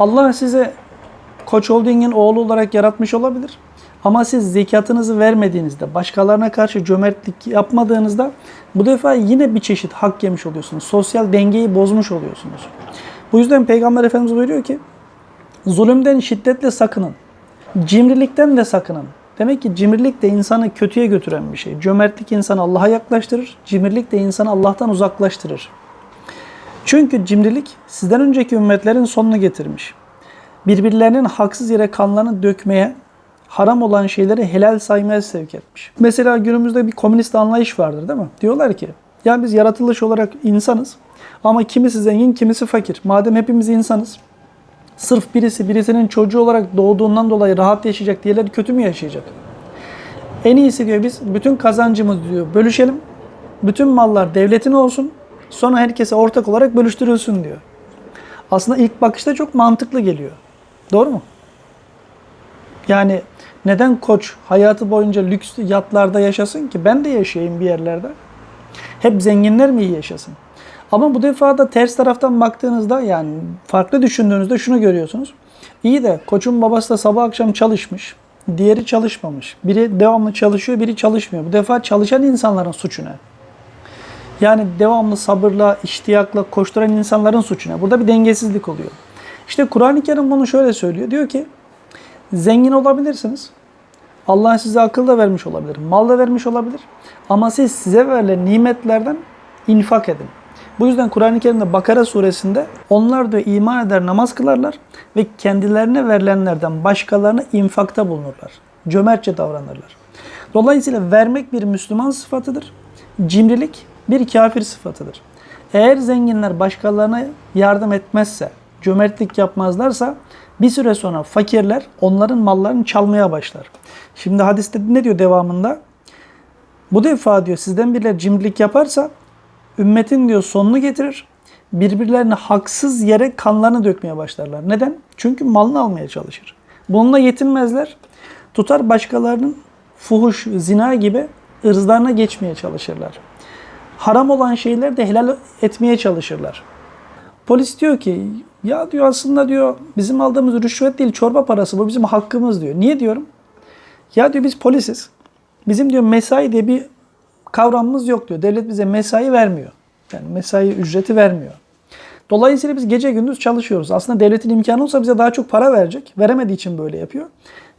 Allah size Koç Holding'in oğlu olarak yaratmış olabilir. Ama siz zekatınızı vermediğinizde, başkalarına karşı cömertlik yapmadığınızda bu defa yine bir çeşit hak yemiş oluyorsunuz. Sosyal dengeyi bozmuş oluyorsunuz. Bu yüzden Peygamber Efendimiz buyuruyor ki zulümden şiddetle sakının. Cimrilikten de sakının. Demek ki cimrilik de insanı kötüye götüren bir şey. Cömertlik insanı Allah'a yaklaştırır. Cimrilik de insanı Allah'tan uzaklaştırır. Çünkü cimrilik sizden önceki ümmetlerin sonunu getirmiş. Birbirlerinin haksız yere kanlarını dökmeye, haram olan şeyleri helal saymaya sevk etmiş. Mesela günümüzde bir komünist anlayış vardır değil mi? Diyorlar ki ya biz yaratılış olarak insanız ama kimisi zengin, kimisi fakir. Madem hepimiz insanız, sırf birisi birisinin çocuğu olarak doğduğundan dolayı rahat yaşayacak, diğerleri kötü mü yaşayacak? En iyisi diyor biz bütün kazancımızı diyor bölüşelim. Bütün mallar devletin olsun. Sonra herkese ortak olarak bölüştürülsün diyor. Aslında ilk bakışta çok mantıklı geliyor. Doğru mu? Yani neden koç hayatı boyunca lüks yatlarda yaşasın ki? Ben de yaşayayım bir yerlerde. Hep zenginler mi iyi yaşasın? Ama bu defa da ters taraftan baktığınızda yani farklı düşündüğünüzde şunu görüyorsunuz. İyi de koçun babası da sabah akşam çalışmış. Diğeri çalışmamış. Biri devamlı çalışıyor, biri çalışmıyor. Bu defa çalışan insanların suçu ne? Yani devamlı sabırla, iştiyakla koşturan insanların suçu ne? Burada bir dengesizlik oluyor. İşte Kur'an-ı Kerim bunu şöyle söylüyor. Diyor ki zengin olabilirsiniz. Allah size akıl da vermiş olabilir, mal da vermiş olabilir. Ama siz size verilen nimetlerden infak edin. Bu yüzden Kur'an-ı Kerim'de Bakara suresinde onlar da iman eder, namaz kılarlar ve kendilerine verilenlerden başkalarına infakta bulunurlar. Cömertçe davranırlar. Dolayısıyla vermek bir Müslüman sıfatıdır. Cimrilik bir kafir sıfatıdır. Eğer zenginler başkalarına yardım etmezse, cömertlik yapmazlarsa bir süre sonra fakirler onların mallarını çalmaya başlar. Şimdi hadiste ne diyor devamında? Bu defa diyor sizden birileri cimrilik yaparsa ümmetin diyor sonunu getirir. Birbirlerine haksız yere kanlarını dökmeye başlarlar. Neden? Çünkü malını almaya çalışır. Bununla yetinmezler. Tutar başkalarının fuhuş, zina gibi ırzlarına geçmeye çalışırlar. Haram olan şeyler de helal etmeye çalışırlar. Polis diyor ki ya diyor aslında diyor bizim aldığımız rüşvet değil çorba parası bu bizim hakkımız diyor. Niye diyorum? Ya diyor biz polisiz. Bizim diyor mesai diye bir kavramımız yok diyor. Devlet bize mesai vermiyor. Yani mesai ücreti vermiyor. Dolayısıyla biz gece gündüz çalışıyoruz. Aslında devletin imkanı olsa bize daha çok para verecek. Veremediği için böyle yapıyor.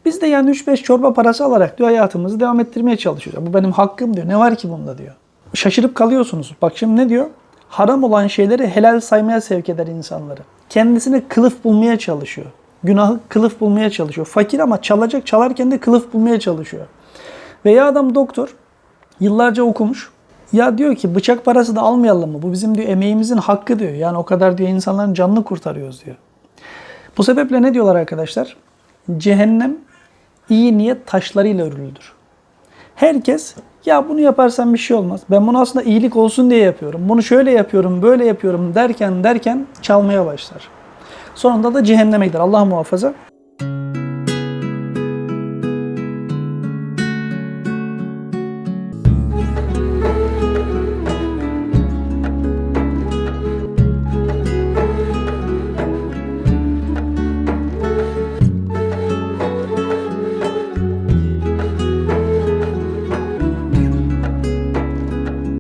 Biz de yani 3-5 çorba parası alarak diyor hayatımızı devam ettirmeye çalışıyoruz. Bu benim hakkım diyor. Ne var ki bunda diyor. Şaşırıp kalıyorsunuz. Bak şimdi ne diyor? Haram olan şeyleri helal saymaya sevk eder insanları. Kendisine kılıf bulmaya çalışıyor. Günahı kılıf bulmaya çalışıyor. Fakir ama çalacak çalarken de kılıf bulmaya çalışıyor. Veya adam doktor. Yıllarca okumuş. Ya diyor ki bıçak parası da almayalım mı? Bu bizim diyor emeğimizin hakkı diyor. Yani o kadar diyor insanların canını kurtarıyoruz diyor. Bu sebeple ne diyorlar arkadaşlar? Cehennem iyi niyet taşlarıyla örülüdür. Herkes ya bunu yaparsam bir şey olmaz. Ben bunu aslında iyilik olsun diye yapıyorum. Bunu şöyle yapıyorum, böyle yapıyorum derken derken çalmaya başlar. Sonunda da cehenneme gider. Allah muhafaza.